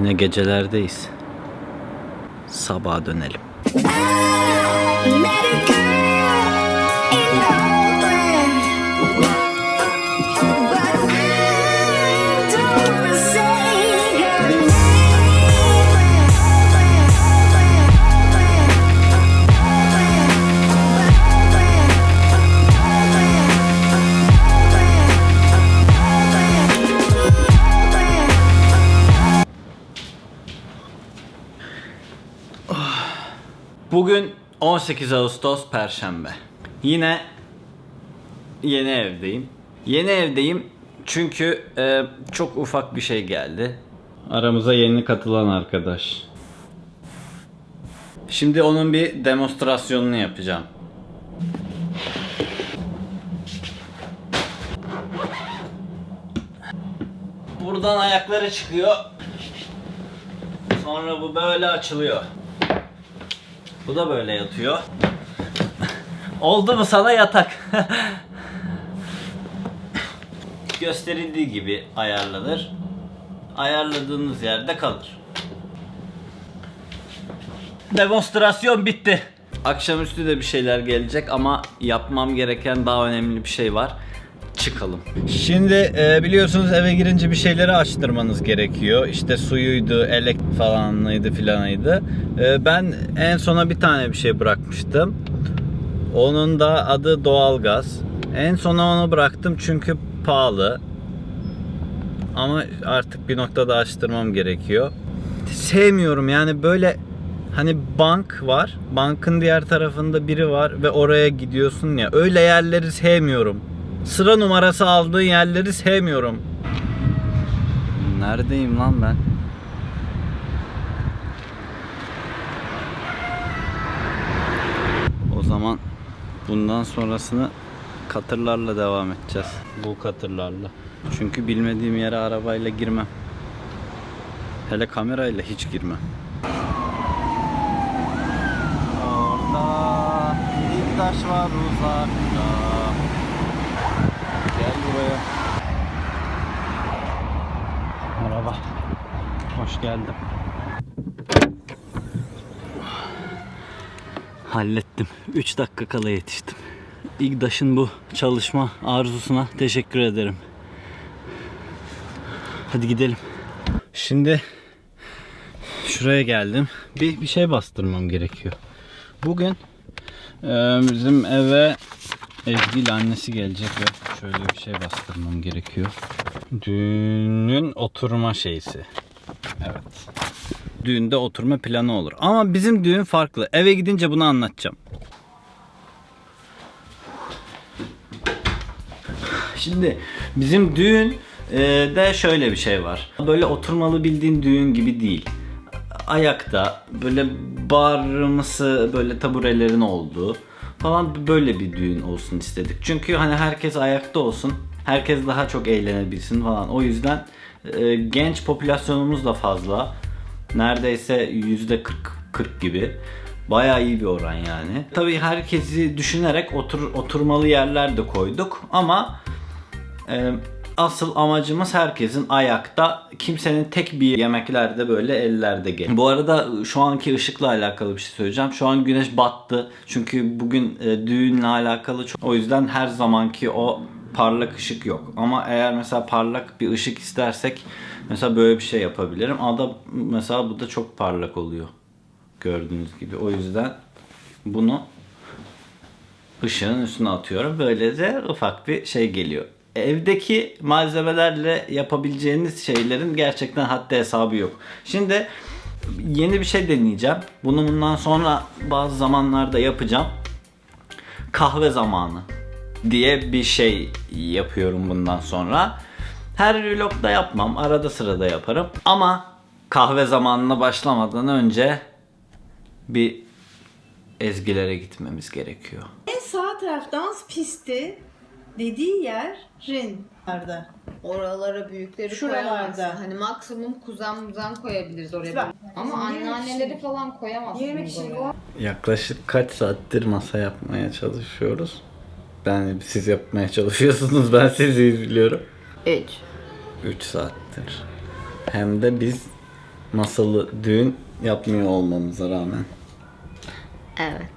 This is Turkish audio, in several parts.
Yine gecelerdeyiz. Sabaha dönelim. Bugün 18 Ağustos Perşembe. Yine yeni evdeyim. Yeni evdeyim çünkü e, çok ufak bir şey geldi. Aramıza yeni katılan arkadaş. Şimdi onun bir demonstrasyonunu yapacağım. Buradan ayakları çıkıyor. Sonra bu böyle açılıyor. Bu da böyle yatıyor. Oldu mu sana yatak? Gösterildiği gibi ayarlanır. Ayarladığınız yerde kalır. Demonstrasyon bitti. Akşamüstü de bir şeyler gelecek ama yapmam gereken daha önemli bir şey var. Çıkalım. Şimdi e, biliyorsunuz eve girince bir şeyleri açtırmanız gerekiyor. İşte suyuydu, elek falanıydı filanıydı. E, ben en sona bir tane bir şey bırakmıştım. Onun da adı doğalgaz. En sona onu bıraktım çünkü pahalı. Ama artık bir noktada açtırmam gerekiyor. Sevmiyorum yani böyle hani bank var. Bankın diğer tarafında biri var ve oraya gidiyorsun ya. Öyle yerleri sevmiyorum. Sıra numarası aldığın yerleri sevmiyorum. Neredeyim lan ben? O zaman bundan sonrasını katırlarla devam edeceğiz. Bu katırlarla. Çünkü bilmediğim yere arabayla girmem. Hele kamerayla hiç girmem. Orada bir taş var uzakta. Buraya. Merhaba. Hoş geldin. Hallettim. 3 dakika kala yetiştim. İgdaş'ın bu çalışma arzusuna teşekkür ederim. Hadi gidelim. Şimdi şuraya geldim. Bir, bir şey bastırmam gerekiyor. Bugün e, bizim eve Ezgi ile annesi gelecek ve şöyle bir şey bastırmam gerekiyor. Düğünün oturma şeysi. Evet. Düğünde oturma planı olur. Ama bizim düğün farklı. Eve gidince bunu anlatacağım. Şimdi bizim düğün e, de şöyle bir şey var. Böyle oturmalı bildiğin düğün gibi değil. Ayakta böyle barımsı böyle taburelerin olduğu falan böyle bir düğün olsun istedik. Çünkü hani herkes ayakta olsun. Herkes daha çok eğlenebilsin falan. O yüzden e, genç popülasyonumuz da fazla. Neredeyse yüzde 40 40 gibi. Bayağı iyi bir oran yani. Tabii herkesi düşünerek otur, oturmalı yerler de koyduk ama e, asıl amacımız herkesin ayakta, kimsenin tek bir yemeklerde böyle ellerde gel. Bu arada şu anki ışıkla alakalı bir şey söyleyeceğim. Şu an güneş battı. Çünkü bugün e, düğünle alakalı çok... O yüzden her zamanki o parlak ışık yok. Ama eğer mesela parlak bir ışık istersek mesela böyle bir şey yapabilirim. Ada mesela bu da çok parlak oluyor. Gördüğünüz gibi. O yüzden bunu ışığın üstüne atıyorum. Böylece ufak bir şey geliyor. Evdeki malzemelerle yapabileceğiniz şeylerin gerçekten haddi hesabı yok. Şimdi yeni bir şey deneyeceğim. Bunu bundan sonra bazı zamanlarda yapacağım. Kahve zamanı diye bir şey yapıyorum bundan sonra. Her vlogda yapmam. Arada sırada yaparım. Ama kahve zamanına başlamadan önce bir ezgilere gitmemiz gerekiyor. En sağ taraf dans pisti dediği yerin nerede? Oralara büyükleri Şuralarda. koyamazsın. Hani maksimum kuzen muzen koyabiliriz oraya. Güzel. Ama Bizim anneanneleri kişilik. falan koyamazsınız 20 kişilik oraya. o. Yaklaşık kaç saattir masa yapmaya çalışıyoruz? Ben siz yapmaya çalışıyorsunuz. Ben sizi izliyorum. 3. 3 saattir. Hem de biz masalı düğün yapmıyor olmamıza rağmen. Evet.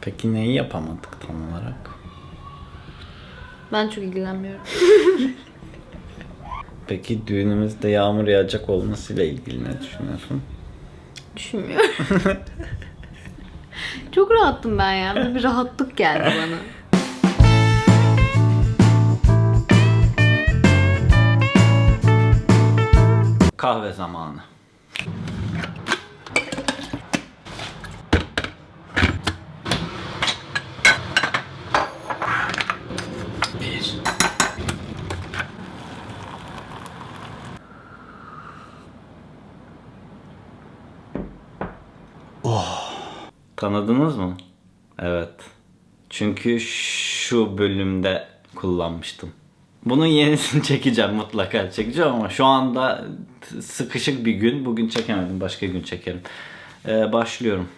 Peki neyi yapamadık tam olarak? Ben çok ilgilenmiyorum. Peki düğünümüzde yağmur yağacak olmasıyla ilgili ne düşünüyorsun? Düşünmüyorum. çok rahattım ben ya. Böyle bir rahatlık geldi bana. Kahve zamanı. Tanıdınız mı? Evet. Çünkü şu bölümde kullanmıştım. Bunun yenisini çekeceğim mutlaka çekeceğim ama şu anda sıkışık bir gün. Bugün çekemedim. Başka gün çekerim. Ee, başlıyorum.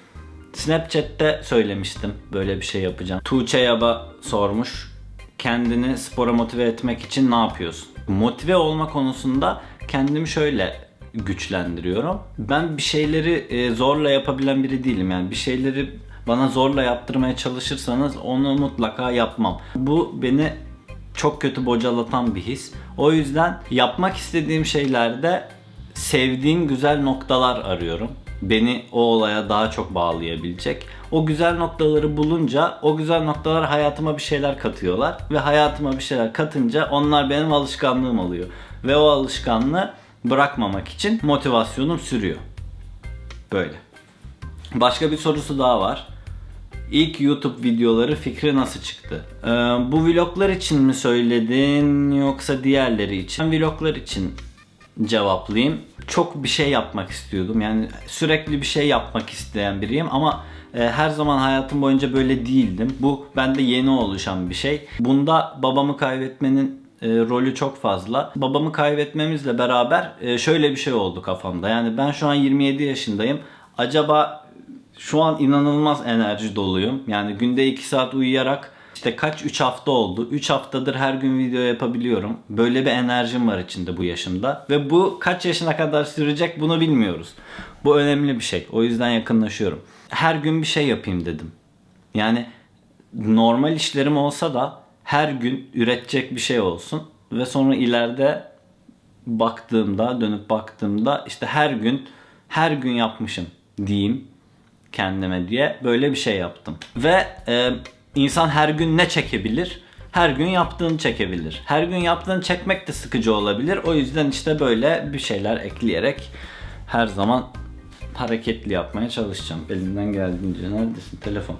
Snapchat'te söylemiştim böyle bir şey yapacağım. Tuğçe Yaba sormuş. Kendini spora motive etmek için ne yapıyorsun? Motive olma konusunda kendimi şöyle güçlendiriyorum. Ben bir şeyleri e, zorla yapabilen biri değilim. Yani bir şeyleri bana zorla yaptırmaya çalışırsanız onu mutlaka yapmam. Bu beni çok kötü bocalatan bir his. O yüzden yapmak istediğim şeylerde sevdiğim güzel noktalar arıyorum. Beni o olaya daha çok bağlayabilecek. O güzel noktaları bulunca o güzel noktalar hayatıma bir şeyler katıyorlar. Ve hayatıma bir şeyler katınca onlar benim alışkanlığım oluyor. Ve o alışkanlığı bırakmamak için motivasyonum sürüyor. Böyle. Başka bir sorusu daha var. İlk YouTube videoları fikri nasıl çıktı? Ee, bu vloglar için mi söyledin yoksa diğerleri için? Ben vloglar için cevaplayayım. Çok bir şey yapmak istiyordum. Yani sürekli bir şey yapmak isteyen biriyim ama e, her zaman hayatım boyunca böyle değildim. Bu bende yeni oluşan bir şey. Bunda babamı kaybetmenin e, rolü çok fazla. Babamı kaybetmemizle beraber e, şöyle bir şey oldu kafamda. Yani ben şu an 27 yaşındayım. Acaba şu an inanılmaz enerji doluyum. Yani günde 2 saat uyuyarak işte kaç 3 hafta oldu. 3 haftadır her gün video yapabiliyorum. Böyle bir enerjim var içinde bu yaşımda. Ve bu kaç yaşına kadar sürecek bunu bilmiyoruz. Bu önemli bir şey. O yüzden yakınlaşıyorum. Her gün bir şey yapayım dedim. Yani normal işlerim olsa da her gün üretecek bir şey olsun. Ve sonra ileride baktığımda, dönüp baktığımda işte her gün her gün yapmışım diyeyim kendime diye böyle bir şey yaptım. Ve e, insan her gün ne çekebilir? Her gün yaptığını çekebilir. Her gün yaptığını çekmek de sıkıcı olabilir. O yüzden işte böyle bir şeyler ekleyerek her zaman hareketli yapmaya çalışacağım. Elimden geldiğince neredesin telefon?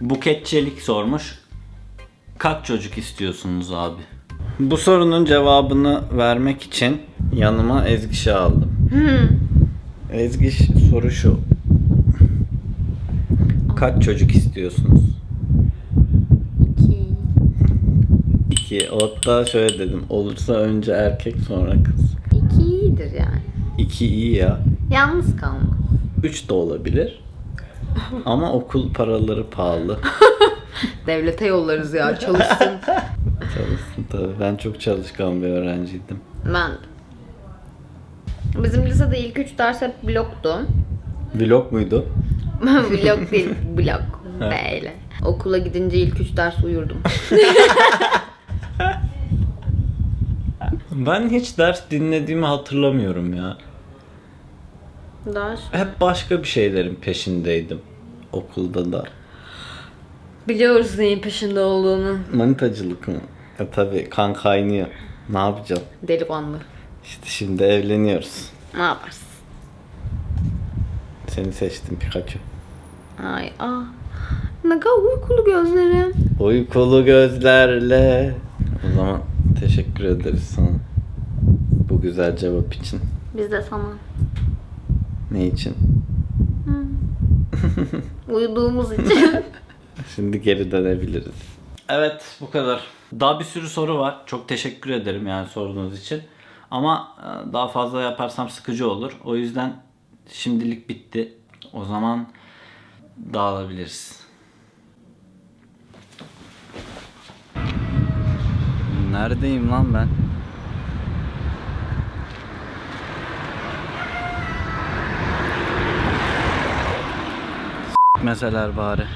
Buket Çelik sormuş. Kaç çocuk istiyorsunuz abi? Bu sorunun cevabını vermek için yanıma Ezgiş'i aldım. Ezgiş soru şu. Kaç çocuk istiyorsunuz? İki. İki. Hatta şöyle dedim. Olursa önce erkek sonra kız. İki iyidir yani. İki iyi ya. Yalnız kalma. Üç de olabilir. Ama okul paraları pahalı. Devlete yollarız ya çalışsın. Çalışsın tabii. Ben çok çalışkan bir öğrenciydim. ben Bizim lisede ilk üç ders hep bloktu. Vlog muydu? Blok değil, blok. Böyle. Okula gidince ilk üç ders uyurdum. Ben hiç ders dinlediğimi hatırlamıyorum ya. Ders. Hep başka bir şeylerin peşindeydim. Okulda da. Biliyoruz neyin peşinde olduğunu. Manitacılık mı? E tabi kan kaynıyor. Ne yapacağım? Delikanlı. İşte şimdi evleniyoruz. Ne yaparsın? Seni seçtim Pikachu. Ay ah. Ne kadar uykulu gözlerim. Uykulu gözlerle. O zaman teşekkür ederiz sana. Bu güzel cevap için. Biz de sana. Ne için? Uyuduğumuz için. Şimdi geri dönebiliriz. Evet bu kadar. Daha bir sürü soru var. Çok teşekkür ederim yani sorduğunuz için. Ama e, daha fazla yaparsam sıkıcı olur. O yüzden şimdilik bitti. O zaman dağılabiliriz. Neredeyim lan ben? S**meseler bari.